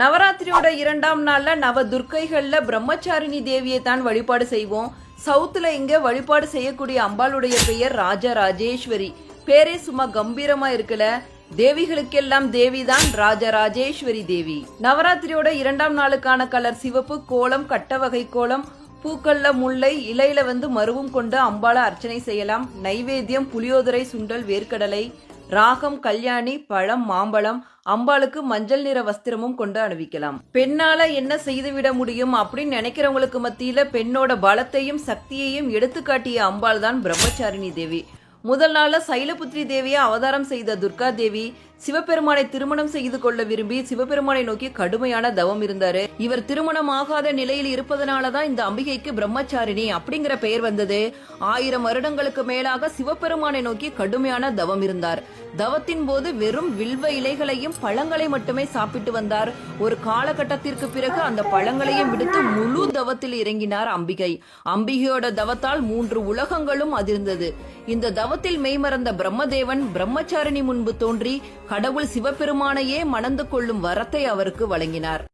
நவராத்திரியோட இரண்டாம் நாளில் நவ துர்க்கைகளில் பிரம்மச்சாரிணி தேவியை தான் வழிபாடு செய்வோம். சவுத்தில் இங்கே வழிபாடு செய்யக்கூடிய அம்பாளுடைய பெயர் ராஜா ராஜேஸ்வரி. பேரே சும்மா கம்பீரமாக இருக்கல தேவிகளுக்கெல்லாம் தேவிதான் ராஜராஜேஸ்வரி தேவி. நவராத்திரியோட இரண்டாம் நாளுக்கான கலர் சிவப்பு கோலம் கட்ட வகை கோலம் பூக்கள்ல முல்லை இலையில வந்து மருவும் கொண்டு அம்பாளை அர்ச்சனை செய்யலாம். நைவேத்தியம் புளியோதரை சுண்டல் வேர்க்கடலை ராகம் கல்யாணி பழம் மாம்பழம் அம்பாளுக்கு மஞ்சள் நிற வஸ்திரமும் கொண்டு அணிவிக்கலாம். பெண்ணால என்ன செய்துவிட முடியும் அப்படின்னு நினைக்கிறவங்களுக்கு மத்தியில பெண்ணோட பலத்தையும் சக்தியையும் எடுத்துக்காட்டிய அம்பாள் தான் பிரம்மச்சாரிணி தேவி. முதல் நாளில் சைலபுத்ரி தேவியை அவதாரம் செய்த துர்கா தேவி சிவபெருமானை திருமணம் செய்து கொள்ள விரும்பி சிவபெருமானை நோக்கி கடுமையான தவம் இருந்தாரு. இவர் திருமணம் ஆகாத நிலையில் இருப்பதனாலதான் இந்த அம்பிகைக்கு பிரம்மச்சாரிணி அப்படிங்கிற பெயர் வந்தது. ஆயிரம் வருடங்களுக்கு மேலாக சிவபெருமானை நோக்கி கடுமையான தவம் இருந்தார். தவத்தின் போது வெறும் வில்வ இலைகளையும் பழங்களை மட்டுமே சாப்பிட்டு வந்தார். ஒரு காலகட்டத்திற்கு பிறகு அந்த பழங்களையும் விடுத்து முழு தவத்தில் இறங்கினார் அம்பிகை. அம்பிகையோட தவத்தால் மூன்று உலகங்களும் அதிர்ந்தது. இந்த தவத்தில் மெய்மறந்த பிரம்மதேவன் பிரம்மச்சாரிணி முன்பு தோன்றி கடவுள் சிவபெருமானையே மணந்து கொள்ளும் வரத்தை அவருக்கு வழங்கினார்.